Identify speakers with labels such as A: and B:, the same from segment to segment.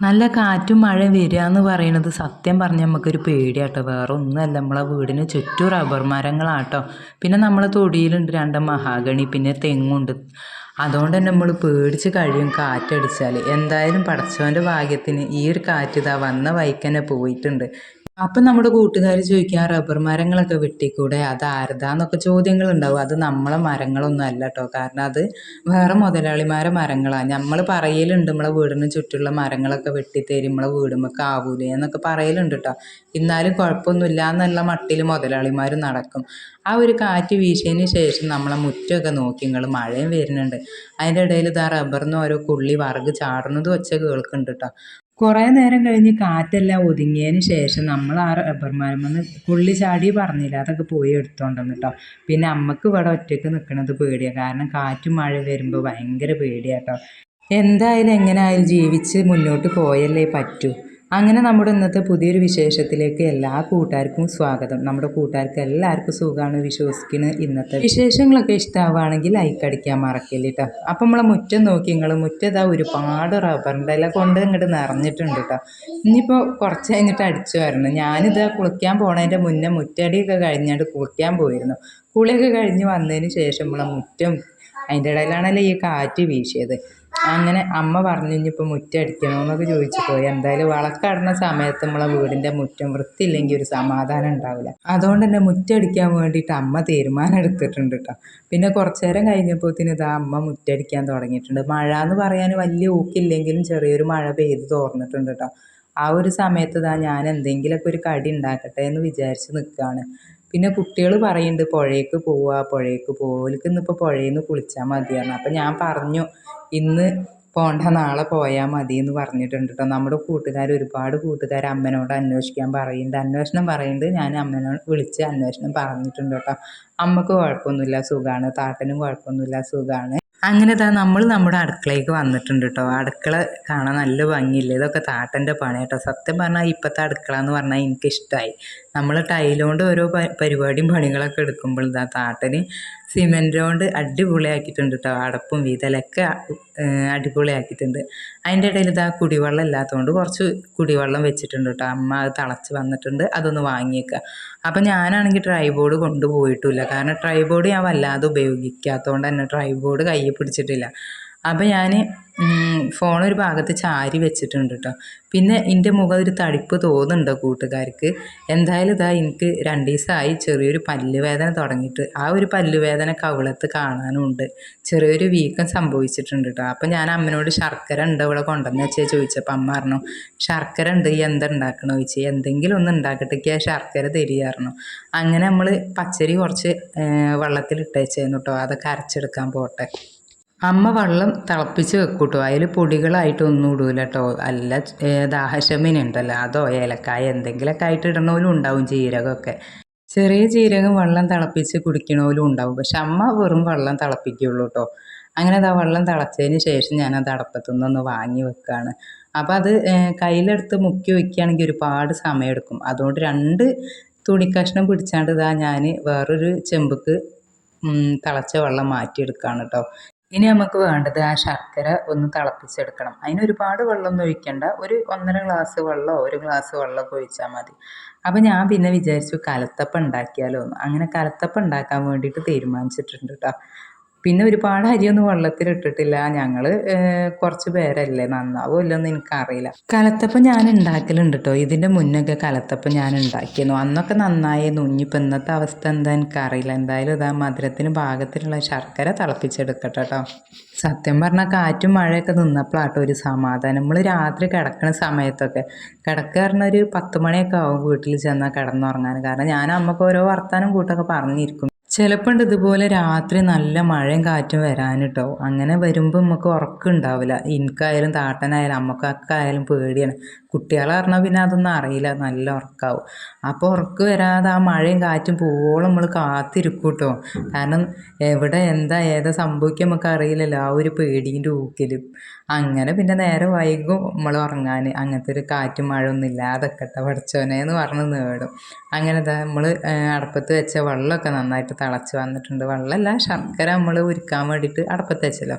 A: നല്ല കാറ്റും മഴ വരിക എന്ന് പറയുന്നത് സത്യം പറഞ്ഞാൽ നമുക്കൊരു പേടിയാട്ടോ. വേറെ ഒന്നുമല്ല നമ്മളെ വീടിന് ചുറ്റും റബ്ബർ മരങ്ങളാട്ടോ. പിന്നെ നമ്മളെ തൊടിയിലുണ്ട് രണ്ട് മഹാഗണി പിന്നെ തെങ്ങുണ്ട്. അതുകൊണ്ട് തന്നെ നമ്മൾ പേടിച്ച് കഴിയും കാറ്റടിച്ചാൽ എന്തായാലും പടച്ചവന്റെ ഭാഗ്യത്തിന് ഈ ഒരു കാറ്റ് ഇതാ വന്ന വഴിക്ക് പോയിട്ടുണ്ട്. അപ്പം നമ്മുടെ കൂട്ടുകാർ ചോദിക്കുക റബ്ബർ മരങ്ങളൊക്കെ വെട്ടിക്കൂടെ? അത് ആരതാന്നൊക്കെ ചോദ്യങ്ങൾ ഉണ്ടാവും അത് നമ്മളെ മരങ്ങളൊന്നും അല്ല കേട്ടോ കാരണം അത് വേറെ മുതലാളിമാരെ മരങ്ങളാണ് നമ്മൾ പറയലുണ്ട് നമ്മളെ വീടിന് ചുറ്റുള്ള മരങ്ങളൊക്കെ വെട്ടിത്തരും. നമ്മളെ വീടുമൊക്കെ ആവൂലേ എന്നൊക്കെ പറയലുണ്ട് കേട്ടോ എന്നാലും കുഴപ്പമൊന്നുമില്ല എന്നുള്ള മട്ടിൽ മുതലാളിമാർ നടക്കും. ആ ഒരു കാറ്റ് വീശിയതിന് ശേഷം നമ്മളെ മുറ്റമൊക്കെ നോക്കി നിങ്ങൾ മഴയും വരുന്നുണ്ട്. അതിന്റെ ഇടയിൽ ഇതാ റബ്ബറിന് ഓരോ കുള്ളി വറക് ചാടുന്നത് വെച്ച കേൾക്കുന്നുണ്ട് കേട്ടോ കുറേ നേരം കഴിഞ്ഞ് കാറ്റെല്ലാം ഒതുങ്ങിയതിന് ശേഷം നമ്മൾ ആ റബ്ബർ മരമെന്ന് പുള്ളി ചാടി പറഞ്ഞില്ല. അതൊക്കെ പോയി എടുത്തോണ്ടെന്ന് കേട്ടോ പിന്നെ അമ്മയ്ക്ക് ഇവിടെ ഒറ്റയ്ക്ക് നിൽക്കുന്നത് പേടിയാണ് കാരണം കാറ്റും മഴ വരുമ്പോൾ ഭയങ്കര പേടിയാട്ടോ എന്തായാലും എങ്ങനെയായാലും ജീവിച്ച് മുന്നോട്ട് പോയല്ലേ പറ്റൂ. അങ്ങനെ നമ്മുടെ ഇന്നത്തെ പുതിയൊരു വിശേഷത്തിലേക്ക് എല്ലാ കൂട്ടുകാർക്കും സ്വാഗതം. നമ്മുടെ കൂട്ടുകാർക്ക് എല്ലാവർക്കും സുഖമാണ് വിശ്വസിക്കുന്നത് ഇന്നത്തെ വിശേഷങ്ങളൊക്കെ ഇഷ്ടമാവുകയാണെങ്കിൽ ലൈക്ക് അടിക്കാൻ മറക്കില്ല കേട്ടോ അപ്പം നമ്മളെ മുറ്റം നോക്കി നിങ്ങൾ മുറ്റം ഒരുപാട് റബ്ബറിന്റെ ഇല കൊണ്ട് ഇങ്ങോട്ട് നിറഞ്ഞിട്ടുണ്ട് കേട്ടോ ഇനിയിപ്പോൾ കുറച്ച് കഴിഞ്ഞിട്ട് അടിച്ചു വരണം. ഞാനിത് കുളിക്കാൻ പോണതിന്റെ മുന്നേ മുറ്റടിയൊക്കെ കഴിഞ്ഞാണ്ട് കുളിക്കാൻ പോയിരുന്നു. കുളിയൊക്കെ കഴിഞ്ഞ് വന്നതിന് ശേഷം നമ്മളെ മുറ്റം അതിന്റെ ഇടയിലാണല്ലോ ഈ കാറ്റ് വീശിയത്. അങ്ങനെ അമ്മ പറഞ്ഞു ഇനിയിപ്പോൾ മുറ്റം അടിക്കണമെന്നൊക്കെ ചോദിച്ചു പോയി. എന്തായാലും വളക്കടുന്ന സമയത്ത് നമ്മളെ വീടിന്റെ മുറ്റം വൃത്തിയില്ലെങ്കിൽ ഒരു സമാധാനം ഉണ്ടാവില്ല. അതുകൊണ്ട് തന്നെ മുറ്റം അടിക്കാൻ വേണ്ടിയിട്ട് അമ്മ തീരുമാനം എടുത്തിട്ടുണ്ട് കേട്ടോ പിന്നെ കുറച്ച് നേരം കഴിഞ്ഞപ്പോഴത്തേന് ഇതാ അമ്മ മുറ്റടിക്കാൻ തുടങ്ങിയിട്ടുണ്ട്. മഴ എന്ന് പറയാൻ വലിയ ഊക്കില്ലെങ്കിലും ചെറിയൊരു മഴ പെയ്ത് തോർന്നിട്ടുണ്ട് കേട്ടോ ആ ഒരു സമയത്ത് ഇതാ ഞാൻ എന്തെങ്കിലുമൊക്കെ ഒരു കടി ഉണ്ടാക്കട്ടെ എന്ന് വിചാരിച്ച് നിൽക്കുകയാണ്. പിന്നെ കുട്ടികൾ പറയുന്നുണ്ട് പുഴയ്ക്ക് പോവുക പുഴയ്ക്ക് പോവുക ഓൽക്ക് ഇന്നിപ്പോൾ പുഴയിൽ നിന്ന് കുളിച്ചാൽ മതിയാണ് അപ്പം ഞാൻ പറഞ്ഞു ഇന്ന് പോണ്ട നാളെ പോയാൽ മതി എന്ന് പറഞ്ഞിട്ടുണ്ട് കേട്ടോ നമ്മുടെ കൂട്ടുകാർ ഒരുപാട് കൂട്ടുകാർ അമ്മനോട് അന്വേഷിക്കാൻ പറയുന്നുണ്ട് അന്വേഷണം പറയുന്നുണ്ട് ഞാൻ അമ്മനോട് വിളിച്ച് അന്വേഷണം പറഞ്ഞിട്ടുണ്ട് കേട്ടോ അമ്മയ്ക്ക് കുഴപ്പമൊന്നുമില്ല സുഖമാണ് താട്ടനും കുഴപ്പമൊന്നുമില്ല സുഖമാണ് അങ്ങനെ ഇതാ നമ്മൾ നമ്മുടെ അടുക്കളയ്ക്ക് വന്നിട്ടുണ്ട് കേട്ടോ അടുക്കള കാണാൻ നല്ല ഭംഗിയില്ല? ഇതൊക്കെ താട്ടന്റെ പണി കേട്ടോ സത്യം പറഞ്ഞാൽ ഇപ്പോഴത്തെ അടുക്കള എന്ന് പറഞ്ഞാൽ എനിക്കിഷ്ടമായി നമ്മൾ ടൈലുകൊണ്ട് ഓരോ പരിപാടിയും പണികളൊക്കെ എടുക്കുമ്പോൾ ഇതാ താട്ടന് സിമെന്റ് കൊണ്ട് അടിപൊളിയാക്കിയിട്ടുണ്ട് കേട്ടോ അടപ്പും വീതലൊക്കെ അടിപൊളിയാക്കിയിട്ടുണ്ട്. അതിന്റെ ഇടയിൽ ഇതാ കുടിവെള്ളം ഇല്ലാത്തതുകൊണ്ട് കുറച്ച് കുടിവെള്ളം വെച്ചിട്ടുണ്ട് കേട്ടോ അമ്മ അത് തിളച്ച് വന്നിട്ടുണ്ട് അതൊന്ന് വാങ്ങിയേക്കുക അപ്പം ഞാനാണെങ്കിൽ ട്രൈ ബോർഡ് കൊണ്ടുപോയിട്ടില്ല. കാരണം ട്രൈ ബോർഡ് ഞാൻ വല്ലാതെ ഉപയോഗിക്കാത്തതുകൊണ്ട് തന്നെ ട്രൈ ബോർഡ് കയ്യിൽ പിടിച്ചിട്ടില്ല. അപ്പം ഞാൻ ഫോൺ ഒരു ഭാഗത്ത് ചാരി വെച്ചിട്ടുണ്ട് കേട്ടോ പിന്നെ എന്റെ മുഖം ഒരു തടിപ്പ് തോന്നുന്നുണ്ട് കൂട്ടുകാർക്ക്? എന്തായാലും ഇതാ എനിക്ക് രണ്ട് ദിവസമായി ചെറിയൊരു പല്ലുവേദന തുടങ്ങിയിട്ട് ആ ഒരു പല്ലുവേദന കവിളത്ത് കാണാനുമുണ്ട് ചെറിയൊരു വീക്കം സംഭവിച്ചിട്ടുണ്ട് കേട്ടോ അപ്പം ഞാൻ അമ്മനോട് ശർക്കര ഉണ്ട് ഇവിടെ കൊണ്ടുവന്ന് വെച്ചാൽ ചോദിച്ചപ്പോൾ അമ്മ പറഞ്ഞു ശർക്കര ഉണ്ട് ഈ എന്താ ഉണ്ടാക്കണോ ചോദിച്ചു എന്തെങ്കിലും ഒന്ന് ഉണ്ടാക്കിട്ടേക്ക് ആ ശർക്കര തരികയായിരുന്നു അങ്ങനെ നമ്മൾ പച്ചരി കുറച്ച് വെള്ളത്തിൽ ഇട്ടേച്ചേന്നു കേട്ടോ അതൊക്കെ അരച്ചെടുക്കാൻ പോട്ടെ. അമ്മ വെള്ളം തിളപ്പിച്ച് വെക്കൂട്ടോ. അതിൽ പൊടികളായിട്ട് ഒന്നും ഇടൂല കേട്ടോ അല്ല ദാഹശമിനുണ്ടല്ലോ അതോ ഏലക്കായ എന്തെങ്കിലുമൊക്കെ ആയിട്ട് ഇടണോലും ഉണ്ടാവും ജീരകമൊക്കെ. ചെറിയ ജീരകം വെള്ളം തിളപ്പിച്ച് കുടിക്കണോലും ഉണ്ടാവും. പക്ഷെ അമ്മ വെറും വെള്ളം തിളപ്പിക്കുള്ളൂ കേട്ടോ അങ്ങനെ അത് വെള്ളം തിളച്ചതിന് ശേഷം ഞാനത് അടപ്പത്തു നിന്നൊന്ന് വാങ്ങി വെക്കുകയാണ് അപ്പോൾ അത് കയ്യിലെടുത്ത് മുക്കി വയ്ക്കുകയാണെങ്കിൽ ഒരുപാട് സമയമെടുക്കും അതുകൊണ്ട് രണ്ട് തുണിക്കഷ്ണം പിടിച്ചാണ്ട് ഇതാ ഞാൻ വേറൊരു ചെമ്പക്ക് തിളച്ച വെള്ളം മാറ്റിയെടുക്കുകയാണ് കേട്ടോ ഇനി നമുക്ക് വേണ്ടത് ആ ശർക്കര ഒന്ന് തിളപ്പിച്ചെടുക്കണം. അതിന് ഒരുപാട് വെള്ളമൊന്നും ഒഴിക്കണ്ട. ഒരു ഒന്നര ഗ്ലാസ് വെള്ളമോ ഒരു ഗ്ലാസ് വെള്ളമൊക്കെ ഒഴിച്ചാൽ മതി. അപ്പോൾ ഞാൻ പിന്നെ വിചാരിച്ചു കലത്തപ്പം ഉണ്ടാക്കിയാലോ അങ്ങനെ കലത്തപ്പം ഉണ്ടാക്കാൻ വേണ്ടിയിട്ട് തീരുമാനിച്ചിട്ടുണ്ട് കേട്ടോ പിന്നെ ഒരുപാട് അരിയൊന്നും വെള്ളത്തിലിട്ടിട്ടില്ല. ഞങ്ങൾ കുറച്ച് പേരല്ലേ? നന്നാവുമല്ലോ എന്ന് എനിക്കറിയില്ല. കലത്തപ്പം ഞാൻ ഉണ്ടാക്കലുണ്ട് കേട്ടോ ഇതിന്റെ മുന്നൊക്കെ കലത്തപ്പം ഞാൻ ഉണ്ടാക്കിയിരുന്നു. അന്നൊക്കെ നന്നായിരുന്നു. ഇനിയിപ്പോൾ ഇന്നത്തെ അവസ്ഥ എന്താ എനിക്കറിയില്ല. എന്തായാലും ഇതാ മധുരത്തിന് പാകത്തിലുള്ള ശർക്കര തിളപ്പിച്ചെടുക്കട്ടെ കേട്ടോ സത്യം പറഞ്ഞാൽ കാറ്റും മഴയൊക്കെ നിന്നപ്പോഴാട്ടോ ഒരു സമാധാനം. നമ്മൾ രാത്രി കിടക്കുന്ന സമയത്തൊക്കെ കിടക്കുക പറഞ്ഞ ഒരു പത്ത് മണിയൊക്കെ ആവും വീട്ടിൽ ചെന്നാൽ കിടന്നുറങ്ങാൻ കാരണം ഞാൻ അമ്മയ്ക്ക് ഓരോ വർത്താനം കൂട്ടൊക്കെ പറഞ്ഞിരിക്കും. ചിലപ്പോൾ ഇതുപോലെ രാത്രി നല്ല മഴയും കാറ്റും വരാൻ കേട്ടോ അങ്ങനെ വരുമ്പോൾ നമുക്ക് ഉറക്കുണ്ടാവില്ല എനിക്കായാലും താട്ടനായാലും അമ്മക്കൊക്കെ ആയാലും പേടിയാണ്. കുട്ടികളെ പറഞ്ഞാൽ പിന്നെ അതൊന്നും അറിയില്ല. നല്ല ഉറക്കാവും. അപ്പോൾ ഉറക്ക് വരാതെ ആ മഴയും കാറ്റും പോവോളം നമ്മൾ കാത്തിരിക്കും കേട്ടോ കാരണം എവിടെ എന്താ ഏതാ സംഭവിക്കുക നമുക്ക് അറിയില്ലല്ലോ ആ ഒരു പേടീന്റെ ഊക്കിലും. അങ്ങനെ പിന്നെ നേരെ വൈകും നമ്മൾ ഉറങ്ങാൻ അങ്ങനത്തെ ഒരു കാറ്റും മഴ ഒന്നും ഇല്ലാതെക്കട്ടെ പഠിച്ചോനെ എന്ന് പറഞ്ഞ് നേടും. അങ്ങനെ നമ്മൾ അടുപ്പത്ത് വെച്ച വെള്ളമൊക്കെ നന്നായിട്ട് തിളച്ച് വന്നിട്ടുണ്ട്. വെള്ളമല്ല ശർക്കര നമ്മൾ ഉരുക്കാൻ വേണ്ടിയിട്ട് അടുപ്പത്ത് വെച്ചല്ലോ.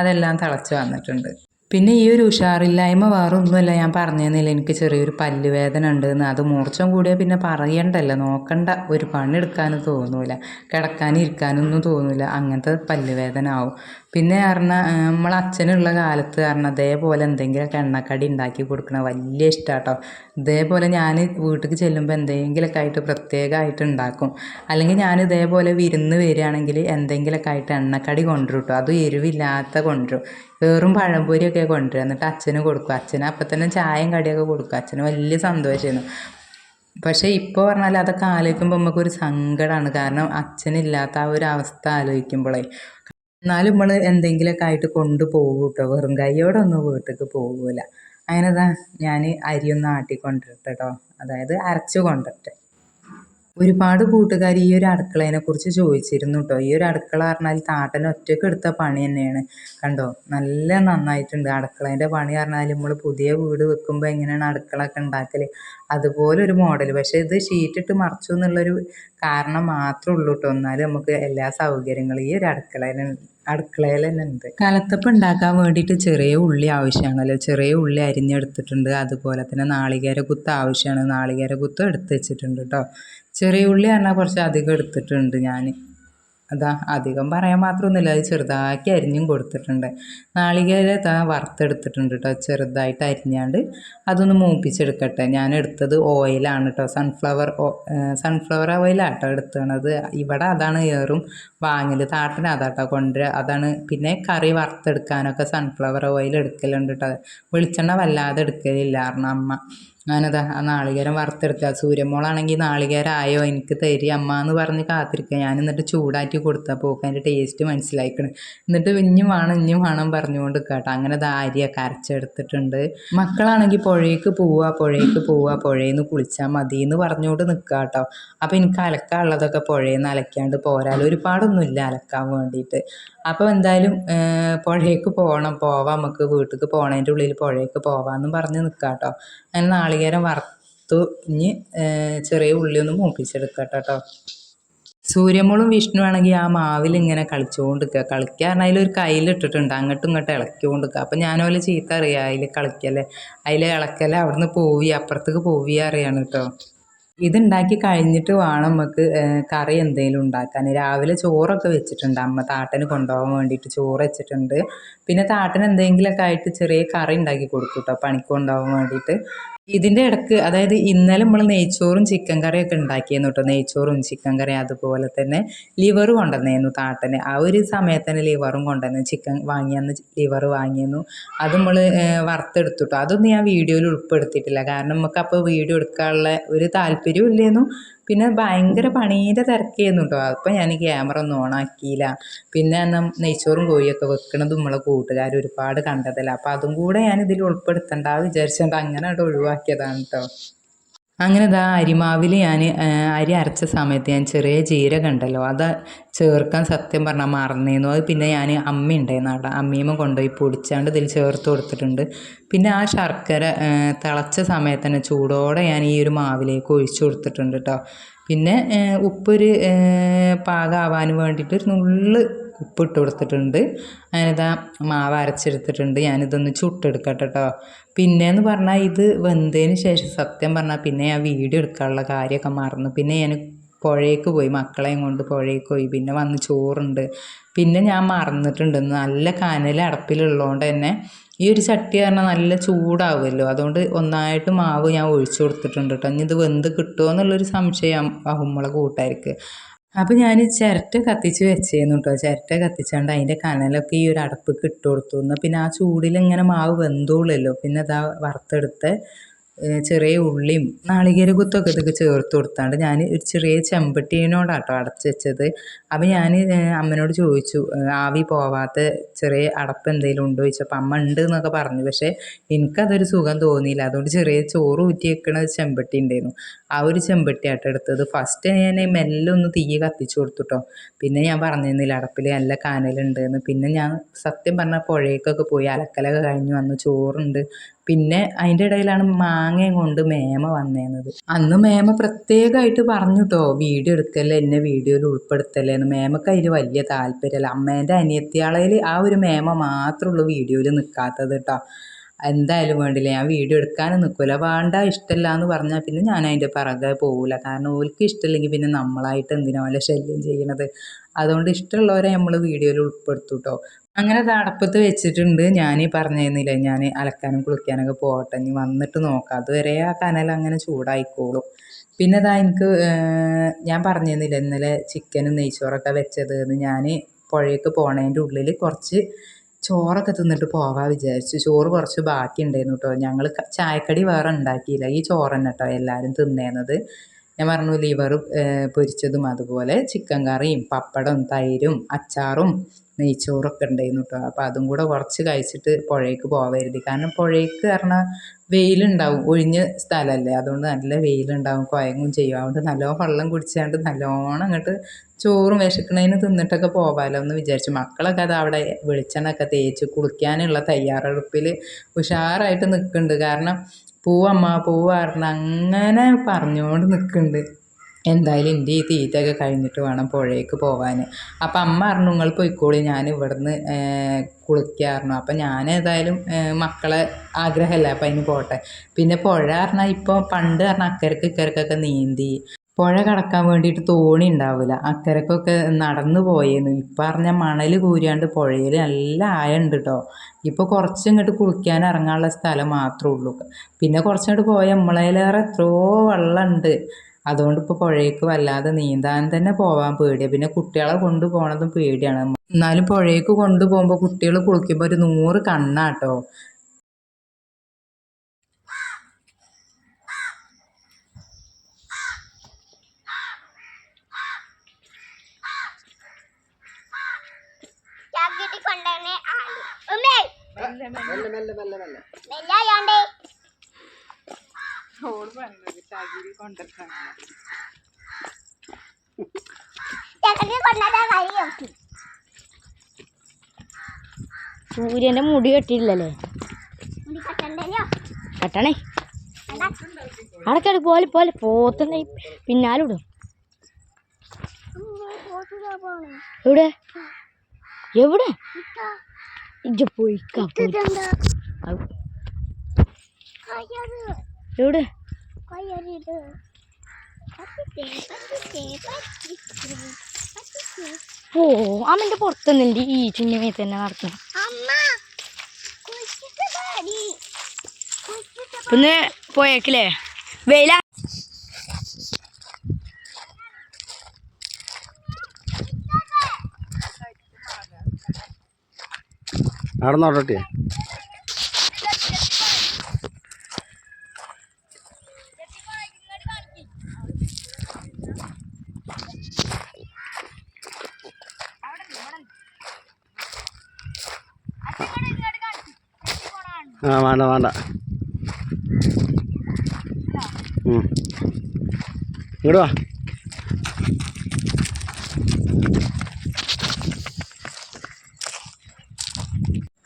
A: അതെല്ലാം തിളച്ച് വന്നിട്ടുണ്ട്. പിന്നെ ഈ ഒരു ഉഷാറില്ലായ്മ വേറെ ഒന്നുമല്ല ഞാൻ പറഞ്ഞതെന്നില്ല എനിക്ക് ചെറിയൊരു പല്ലുവേദന ഉണ്ട് ഉണ്ടെന്ന് അത് മൂർച്ചം കൂടിയാൽ പിന്നെ പറയണ്ടല്ലോ. നോക്കണ്ട ഒരു പണിയെടുക്കാനും തോന്നൂല. കിടക്കാനും ഇരിക്കാനൊന്നും തോന്നൂല. അങ്ങനത്തെ പല്ലുവേദന ആവും. പിന്നെ പറഞ്ഞാൽ നമ്മളെ അച്ഛനുള്ള കാലത്ത് പറഞ്ഞാൽ അതേപോലെ എന്തെങ്കിലുമൊക്കെ എണ്ണക്കടി ഉണ്ടാക്കി കൊടുക്കണ വലിയ ഇഷ്ടമാട്ടോ ഇതേപോലെ ഞാൻ വീട്ടിലേക്ക് ചെല്ലുമ്പോൾ എന്തെങ്കിലുമൊക്കെ ആയിട്ട് പ്രത്യേകമായിട്ട് ഉണ്ടാക്കും. അല്ലെങ്കിൽ ഞാൻ ഇതേപോലെ വിരുന്ന് വരികയാണെങ്കിൽ എന്തെങ്കിലുമൊക്കെ ആയിട്ട് എണ്ണക്കടി കൊണ്ടുവരും കേട്ടോ. അതും എരിവില്ലാത്ത കൊണ്ടുവരും. വെറും പഴംപൊരിയൊക്കെ കൊണ്ടുവരും. എന്നിട്ട് അച്ഛന് കൊടുക്കും. അച്ഛന് അപ്പം തന്നെ ചായയും കടിയൊക്കെ കൊടുക്കും. അച്ഛന് വലിയ സന്തോഷമായിരുന്നു. പക്ഷേ ഇപ്പോൾ പറഞ്ഞാൽ അതൊക്കെ ആലോചിക്കുമ്പോൾ നമുക്കൊരു സങ്കടമാണ് കാരണം അച്ഛനില്ലാത്ത ആ ഒരു അവസ്ഥ ആലോചിക്കുമ്പോഴേ എന്നാലും നമ്മൾ എന്തെങ്കിലുമൊക്കെ ആയിട്ട് കൊണ്ടുപോകും കേട്ടോ. വെറും കൈയോടെ ഒന്നും വീട്ടിലേക്ക് പോകില്ല അങ്ങനെ ഇതാ ഞാൻ അരിയൊന്നും ആട്ടിക്കൊണ്ടിരട്ടെ കേട്ടോ. അതായത് അരച്ചു കൊണ്ടിരട്ടെ. ഒരുപാട് കൂട്ടുകാർ ഈ ഒരു അടുക്കളേനെ കുറിച്ച് ചോദിച്ചിരുന്നു കേട്ടോ ഈ ഒരു അടുക്കള പറഞ്ഞാൽ താട്ടൻ ഒറ്റയ്ക്ക് എടുത്ത പണി തന്നെയാണ്. കണ്ടോ? നല്ല നന്നായിട്ടുണ്ട്. അടുക്കളേന്റെ പണി പറഞ്ഞാൽ നമ്മൾ പുതിയ വീട് വെക്കുമ്പോൾ എങ്ങനെയാണ് അടുക്കള ഒക്കെ ഉണ്ടാക്കൽ അതുപോലെ ഒരു മോഡൽ പക്ഷേ ഇത് ഷീറ്റിട്ട് മറച്ചു എന്നുള്ളൊരു കാരണം മാത്രമേ ഉള്ളൂ കേട്ടോ എന്നാലും നമുക്ക് എല്ലാ സൗകര്യങ്ങളും ഈ ഒരു അടുക്കളയിൽ അടുക്കളയിൽ തന്നെ ഉണ്ട് കലത്തപ്പം ഉണ്ടാക്കാൻ വേണ്ടിയിട്ട് ചെറിയ ഉള്ളി ആവശ്യമാണല്ലോ. ചെറിയ ഉള്ളി അരിഞ്ഞെടുത്തിട്ടുണ്ട്. അതുപോലെ തന്നെ നാളികേര കുത്ത് ആവശ്യമാണ്. നാളികേര കുത്തും എടുത്ത് വെച്ചിട്ടുണ്ട് കേട്ടോ ചെറിയ ഉള്ളി പറഞ്ഞാൽ കുറച്ച് അധികം എടുത്തിട്ടുണ്ട് ഞാൻ അതാ അധികം പറയാൻ മാത്രമൊന്നുമില്ല. അത് ചെറുതാക്കി അരിഞ്ഞും കൊടുത്തിട്ടുണ്ട്. നാളികേര ഇതാ വറുത്തെടുത്തിട്ടുണ്ട് കേട്ടോ ചെറുതായിട്ട് അരിഞ്ഞാണ്ട് അതൊന്ന് മൂപ്പിച്ചെടുക്കട്ടെ. ഞാൻ എടുത്തത് ഓയിലാണ് കേട്ടോ സൺഫ്ലവർ സൺഫ്ലവർ ഓയിലാണ് കേട്ടോ എടുത്തത് ഇവിടെ അതാണ് ഏറും. വാങ്ങൽ താട്ടിന് അതാട്ടോ കൊണ്ടുവരിക അതാണ് പിന്നെ കറി വറുത്തെടുക്കാനൊക്കെ സൺഫ്ലവർ ഓയിൽ എടുക്കലുണ്ട് കേട്ടോ വെളിച്ചെണ്ണ വല്ലാതെ എടുക്കലില്ല കാരണം അമ്മ ഞാനതാ ആ നാളികേരം വറുത്തെടുത്ത സൂര്യമോളാണെങ്കിൽ നാളികേരം ആയോ എനിക്ക് തരി. അമ്മ എന്ന് പറഞ്ഞ് കാത്തിരിക്കുക ഞാൻ എന്നിട്ട് ചൂടാറ്റി കൊടുത്തപ്പോൾ ഓക്കെ അതിന്റെ ടേസ്റ്റ് മനസ്സിലായിക്കണ്. എന്നിട്ട് ഇഞ്ഞും വേണം ഇഞ്ഞും വേണം പറഞ്ഞുകൊണ്ട് കേട്ടോ അങ്ങനെ ദാ കരച്ചെടുത്തിട്ടുണ്ട്. മക്കളാണെങ്കിൽ പുഴയ്ക്ക് പോവുക പുഴയ്ക്ക് പോവുക പുഴയിൽ നിന്ന് കുളിച്ചാൽ മതി എന്ന് പറഞ്ഞുകൊണ്ട് നിൽക്കുക കേട്ടോ അപ്പോൾ എനിക്ക് അലക്കാനുള്ളതൊക്കെ പുഴയിൽ നിന്ന് അലക്കാണ്ട് പോരാലോ ഒരുപാടൊന്നുമില്ല അലക്കാൻ വേണ്ടിയിട്ട് അപ്പോൾ എന്തായാലും പുഴയ്ക്ക് പോകണം. പോവാം നമുക്ക്. വീട്ടിലേക്ക് പോകണതിന്റെ ഉള്ളിൽ പുഴയ്ക്ക് പോവാമെന്നും പറഞ്ഞ് നിൽക്കാട്ടോ കേട്ടോ അങ്ങനെ നാളികേരം വറുത്തു ചെറിയ ഉള്ളി ഒന്ന് മൂപ്പിച്ചെടുക്കാം കേട്ടോ സൂര്യമോളും വിഷ്ണു ആണെങ്കിൽ ആ മാവിൽ ഇങ്ങനെ കളിച്ചുകൊണ്ട് നിൽക്കുക കളിക്കുക പറഞ്ഞാൽ അതിലൊരു കയ്യിലിട്ടിട്ടുണ്ട് അങ്ങോട്ടും ഇങ്ങോട്ടും ഇളക്കിക്കൊണ്ട് നിൽക്കുക അപ്പം ഞാനോലെ ചീത്ത അറിയാം അതിൽ കളിക്കല്ലേ അതിൽ ഇളക്കല്ലേ അവിടുന്ന് പോവി അപ്പുറത്തേക്ക് പോവി അറിയാണ് കേട്ടോ ഇതുണ്ടാക്കി കഴിഞ്ഞിട്ട് വേണം നമുക്ക് കറി എന്തെങ്കിലും ഉണ്ടാക്കാൻ. രാവിലെ ചോറൊക്കെ വെച്ചിട്ടുണ്ട്. അമ്മ താട്ടന് കൊണ്ടുപോകാൻ വേണ്ടിയിട്ട് ചോറ് വെച്ചിട്ടുണ്ട്. പിന്നെ താട്ടന് എന്തെങ്കിലുമൊക്കെ ആയിട്ട് ചെറിയ കറി ഉണ്ടാക്കി കൊടുക്കും കേട്ടോ പണിക്ക് കൊണ്ടുപോകാൻ വേണ്ടിയിട്ട്. ഇതിന്റെ ഇടയ്ക്ക് അതായത് ഇന്നലെ നമ്മൾ നെയ്ച്ചോറും ചിക്കൻ കറിയൊക്കെ ഉണ്ടാക്കിയിരുന്നു കേട്ടോ നെയ്ച്ചോറും ചിക്കൻ കറിയും അതുപോലെ തന്നെ ലിവർ കൊണ്ടുവന്നിരുന്നു താട്ടന് ആ ഒരു സമയത്ത് തന്നെ ലിവറും കൊണ്ടുവന്നു ചിക്കൻ വാങ്ങിയെന്ന് ലിവർ വാങ്ങിയിരുന്നു. അത് നമ്മൾ വറുത്തെടുത്തു കേട്ടോ അതൊന്നും ഞാൻ വീഡിയോയിൽ ഉൾപ്പെടുത്തിയിട്ടില്ല. കാരണം നമുക്ക് അപ്പോൾ വീഡിയോ എടുക്കാനുള്ള ഒരു താല്പര്യവും ഇല്ലായിരുന്നു പിന്നെ ഭയങ്കര പണീന്റെ തിരക്കായിരുന്നു കേട്ടോ അപ്പം ഞാൻ ക്യാമറ ഒന്നും ഓണാക്കിയില്ല പിന്നെ എന്നാൽ നെയ്ച്ചോറും കോഴിയൊക്കെ വെക്കണതും നമ്മളെ കൂട്ടുകാർ ഒരുപാട് കണ്ടതല്ല. അപ്പം അതും കൂടെ ഞാൻ ഇതിൽ ഉൾപ്പെടുത്തണ്ട വിചാരിച്ചുകൊണ്ട് അങ്ങനെ ഒഴിവാക്കിയതാണ് കേട്ടോ അങ്ങനെ ഇതാ അരിമാവിൽ ഞാൻ അരി അരച്ച സമയത്ത് ഞാൻ ചെറിയ ജീരകം ഉണ്ടല്ലോ അത് ചേർക്കാൻ സത്യം പറഞ്ഞാൽ മറന്നിരുന്നു അത് പിന്നെ ഞാൻ അമ്മ ഉണ്ടായിരുന്നു അവിടെ. അമ്മീമ്മ കൊണ്ടുപോയി പൊടിച്ചാണ്ട് ഇതിൽ ചേർത്ത് കൊടുത്തിട്ടുണ്ട്. പിന്നെ ആ ശർക്കര തിളച്ച സമയത്ത് തന്നെ ചൂടോടെ ഞാൻ ഈ ഒരു മാവിലേക്ക് ഒഴിച്ചു കൊടുത്തിട്ടുണ്ട് കേട്ടോ പിന്നെ ഉപ്പൊരു പാകമാവാൻ വേണ്ടിയിട്ട് ഒരു നുള്ള് ഉപ്പിട്ട് കൊടുത്തിട്ടുണ്ട്. അതിനിതാ മാവ് അരച്ചെടുത്തിട്ടുണ്ട്. ഞാനിതൊന്ന് ചുട്ടെടുക്കട്ടെ കേട്ടോ പിന്നെയെന്ന് പറഞ്ഞാൽ ഇത് വെന്തതിന് ശേഷം സത്യം പറഞ്ഞാൽ പിന്നെ ഞാൻ വീഡിയോ എടുക്കാനുള്ള കാര്യമൊക്കെ മറന്നു. പിന്നെ ഞാൻ പുഴയ്ക്ക് പോയി. മക്കളെയും കൊണ്ട് പുഴയ്ക്ക് പോയി. പിന്നെ വന്ന് ചോറുണ്ട്. പിന്നെ ഞാൻ മറന്നിട്ടുണ്ട്. നല്ല കനൽ അടപ്പിലുള്ളതുകൊണ്ട് തന്നെ ഈ ഒരു ചട്ടി പറഞ്ഞാൽ നല്ല ചൂടാവുമല്ലോ. അതുകൊണ്ട് ഒന്നായിട്ട് മാവ് ഞാൻ ഒഴിച്ചു കൊടുത്തിട്ടുണ്ട് കേട്ടോ ഇനി ഇത് വെന്ത് കിട്ടുമോ എന്നുള്ളൊരു സംശയം നമ്മളെ കൂട്ടാർക്ക്. അപ്പോൾ ഞാൻ ചിരട്ട കത്തിച്ച് വെച്ചേന്നു കേട്ടോ ചിരട്ട കത്തിച്ചാണ്ട് അതിന്റെ കനലൊക്കെ ഈ ഒരു അടപ്പ് ഇട്ട് കൊടുത്തു. എന്നാൽ പിന്നെ ആ ചൂടിൽ ഇങ്ങനെ മാവ് വെന്തോളല്ലോ പിന്നെ അതാ വറുത്തെടുത്ത് ചെറിയ ഉള്ളിയും നാളികേര കുത്തൊക്കെ ഇതൊക്കെ ചേർത്ത് കൊടുത്താണ്ട് ഞാൻ ഒരു ചെറിയ ചെമ്പട്ടീനോടാട്ടോ അടച്ച് വെച്ചത്. അപ്പം ഞാൻ അമ്മനോട് ചോദിച്ചു ആവി പോവാത്ത ചെറിയ അടപ്പ് എന്തെങ്കിലും ഉണ്ടോ? ചോദിച്ചപ്പോൾ അമ്മ ഉണ്ട് എന്നൊക്കെ പറഞ്ഞു. പക്ഷേ എനിക്കതൊരു സുഖം തോന്നിയില്ല. അതുകൊണ്ട് ചെറിയ ചോറ് ഊറ്റി വെക്കണ ചെമ്പട്ടി ഉണ്ടായിരുന്നു. ആ ഒരു ചെമ്പട്ടി ആട്ടോ എടുത്തത്. ഫസ്റ്റ് ഞാൻ മെല്ലെ ഒന്ന് തീ കത്തിച്ചു കൊടുത്തു കേട്ടോ പിന്നെ ഞാൻ പറഞ്ഞിരുന്നില്ല അടപ്പിൽ നല്ല കാനലുണ്ട് എന്ന്. പിന്നെ ഞാൻ സത്യം പറഞ്ഞാൽ പുഴയ്ക്കൊക്കെ പോയി അലക്കലൊക്കെ കഴിഞ്ഞ്. വന്ന് ചോറുണ്ട്. പിന്നെ അതിന്റെ ഇടയിലാണ് മാങ്ങയും കൊണ്ട് മേമ വന്നേന്നത്. അന്ന് മേമ പ്രത്യേകമായിട്ട് പറഞ്ഞു കേട്ടോ വീഡിയോ എടുക്കല്ലേ എന്നെ വീഡിയോയിൽ ഉൾപ്പെടുത്തല്ലേന്ന് മേമക്ക് അതിന് വലിയ താല്പര്യമല്ല അമ്മേന്റെ അനിയത്തിയാളയിൽ ആ ഒരു മേമ മാത്രമേ ഉള്ളൂ വീഡിയോയിൽ നിൽക്കാത്തത് കേട്ടോ എന്തായാലും വേണ്ടില്ല ഞാൻ വീഡിയോ എടുക്കാനും നിൽക്കില്ല വേണ്ട ഇഷ്ടമല്ല എന്ന് പറഞ്ഞാൽ പിന്നെ ഞാൻ അതിന്റെ പിറകെ പോകില്ല കാരണം ഓൽക്ക് ഇഷ്ടമില്ലെങ്കിൽ പിന്നെ നമ്മളായിട്ട് എന്തിനാ പോലെ ശല്യം ചെയ്യണത്? അതുകൊണ്ട് ഇഷ്ടമുള്ളവരെ നമ്മൾ വീഡിയോയിൽ ഉൾപ്പെടുത്തും കേട്ടോ അങ്ങനെ അത് വെച്ചിട്ടുണ്ട്. ഞാൻ പറഞ്ഞിരുന്നില്ല ഞാൻ അലക്കാനും കുളിക്കാനൊക്കെ പോകട്ടെ ഇനി വന്നിട്ട് നോക്കാം. അതുവരെ ആ കനൽ അങ്ങനെ ചൂടായിക്കോളും. പിന്നെ ഇതാ എനിക്ക് ഞാൻ പറഞ്ഞിരുന്നില്ല ഇന്നലെ ചിക്കനും നെയ്ച്ചോറൊക്കെ വെച്ചത് എന്ന് ഞാൻ പുഴയ്ക്ക് പോണതിന്റെ ഉള്ളിൽ കുറച്ച് ചോറൊക്കെ തിന്നിട്ട് പോകാൻ വിചാരിച്ചു. ചോറ് കുറച്ച് ബാക്കി ഉണ്ടായിരുന്നു കേട്ടോ ഞങ്ങൾ ചായക്കടി വേറെ ഉണ്ടാക്കിയില്ല. ഈ ചോറ് തന്നെ കേട്ടോ എല്ലാവരും തിന്നേന്നത്. ഞാൻ പറഞ്ഞു ലിവർ പൊരിച്ചതും അതുപോലെ ചിക്കൻ കറിയും പപ്പടം തൈരും അച്ചാറും നെയ്ച്ചോറൊക്കെ ഉണ്ടായിരുന്നു കേട്ടോ അപ്പോൾ അതും കൂടെ കുറച്ച് കഴിച്ചിട്ട് പുഴയ്ക്ക് പോകരുത് കാരണം പുഴയ്ക്ക് പറഞ്ഞാൽ വെയിലുണ്ടാവും. ഒഴിഞ്ഞ സ്ഥലമല്ലേ അതുകൊണ്ട് നല്ല വെയിലുണ്ടാവും. കുഴങ്ങും ചെയ്യും. അതുകൊണ്ട് നല്ലോണം വെള്ളം കുടിച്ചാണ്ട് നല്ലോണം അങ്ങോട്ട് ചോറും വിശക്കണതിന് തിന്നിട്ടൊക്കെ പോകാമല്ലോ എന്ന് വിചാരിച്ചു. മക്കളൊക്കെ അത് അവിടെ വെളിച്ചെണ്ണൊക്കെ തേച്ച് കുളിക്കാനുള്ള തയ്യാറെടുപ്പിൽ ഉഷാറായിട്ട് നിൽക്കുന്നുണ്ട് കാരണം പൂവമ്മ പൂവ് പറഞ്ഞ് അങ്ങനെ പറഞ്ഞുകൊണ്ട് നിൽക്കുന്നുണ്ട് എന്തായാലും എന്റെ ഈ തീറ്റയൊക്കെ കഴിഞ്ഞിട്ട് വേണം പുഴയ്ക്ക് പോകാൻ അപ്പം അമ്മ പറഞ്ഞു നിങ്ങൾ പോയിക്കോളി ഞാൻ ഇവിടുന്ന് കുളിക്കാറുണ്ട്. അപ്പം ഞാൻ ഏതായാലും മക്കളെ ആഗ്രഹമല്ലേ അപ്പം അതിന് പോട്ടെ. പിന്നെ പുഴ പറഞ്ഞാൽ ഇപ്പോൾ പണ്ട് പറഞ്ഞാൽ അക്കരക്ക് ഇക്കരക്കൊക്കെ നീന്തി. പുഴ കടക്കാൻ വേണ്ടിയിട്ട് തോണി ഉണ്ടാവില്ല. അക്കരക്കൊക്കെ നടന്നു പോയേന്നു ഇപ്പം പറഞ്ഞാൽ മണൽ കൂരിയാണ്ട് പുഴയിൽ നല്ല ആയുണ്ട് കേട്ടോ ഇപ്പോൾ കുറച്ച് ഇങ്ങോട്ട് കുളിക്കാൻ ഇറങ്ങാനുള്ള സ്ഥലം മാത്രമേ ഉള്ളൂ. പിന്നെ കുറച്ചങ്ങോട്ട് പോയാൽ നമ്മളതിലേറെ എത്രയോ വെള്ളമുണ്ട് അതുകൊണ്ട് ഇപ്പോൾ പുഴയ്ക്ക് വല്ലാതെ നീന്താൻ തന്നെ പോവാൻ പേടിയാണ് പിന്നെ കുട്ടികളെ കൊണ്ടുപോകണതും പേടിയാണ്. എന്നാലും പുഴയ്ക്ക് കൊണ്ടുപോകുമ്പോൾ കുട്ടികൾ കുളിക്കുമ്പോൾ ഒരു നൂറ് കണ്ണാട്ടോ.
B: മെല്ലെ കൊണ്ടുവന്നെ ആൾ ഉമ്മേ.
C: മെല്ലെ മെല്ലെ മെല്ലെ മെല്ലെ
B: വെല്ലായോണ്ടേ ചാക്കിട്ട്
D: സൂര്യന്റെ മുടി കെട്ടിയില്ലല്ലേ കെട്ടണേ. അടക്കട പോലെ പോലെ. പോത്തുന്ന പിന്നാലിടും എവിടെ? എവിടെ? ഇജ്ജ പോയി. എവിടെ?
B: പറ്റിച്ചേ
D: ഓ അമ്മന്റെ പുറത്തുനിന്നുണ്ട് ഈ ചുണ്ണിമേ തന്നെ നടക്കണം പിന്നെ പോയേക്കില്ലേ? വെയില.
C: നടന്നോട്ടെ ആ വേണ്ട വേണ്ട. ഇങ്ങോട്ട് വാ.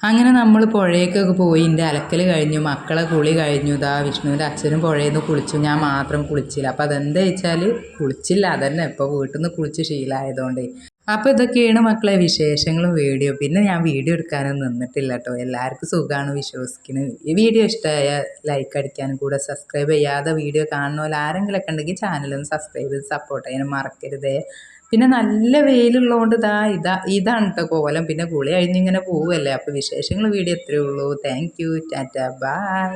A: അങ്ങനെ നമ്മൾ പുഴയൊക്കെ പോയി എന്റെ അലക്കൽ കഴിഞ്ഞു മക്കളെ കുളി കഴിഞ്ഞു. ഇതാ വിഷ്ണുവിന്റെ അച്ഛനും പുഴയിൽ നിന്ന് കുളിച്ചു. ഞാൻ മാത്രം കുളിച്ചില്ല. അപ്പോൾ അതെന്താ വെച്ചാൽ കുളിച്ചില്ല അതന്നെ. ഇപ്പോൾ വീട്ടിൽ നിന്ന് കുളിച്ച് ശീലമായതുകൊണ്ട് അപ്പോൾ ഇതൊക്കെയാണ് മക്കളെ വിശേഷങ്ങളും വീഡിയോ. പിന്നെ ഞാൻ വീഡിയോ എടുക്കാനൊന്നും നിന്നിട്ടില്ല കേട്ടോ എല്ലാവർക്കും സുഖമാണ് വിശ്വസിക്കുന്നത് ഈ വീഡിയോ ഇഷ്ടമായ ലൈക്ക് അടിക്കാനും കൂടെ സബ്സ്ക്രൈബ് ചെയ്യാതെ വീഡിയോ കാണുന്ന പോലെ ആരെങ്കിലുമൊക്കെ ഉണ്ടെങ്കിൽ ചാനലൊന്ന് സബ്സ്ക്രൈബ് ചെയ്ത് സപ്പോർട്ട് ചെയ്യാനും മറക്കരുതേ. പിന്നെ നല്ല വെയിലുള്ളതുകൊണ്ട് ഇതാ ഇതാ ഇതാണ് കേട്ടോ കോലം. പിന്നെ കുളി കഴിഞ്ഞിങ്ങനെ പോവുമല്ലേ അപ്പോൾ വിശേഷങ്ങൾ വീഡിയോ എത്രയേ ഉള്ളൂ. Thank you Tata by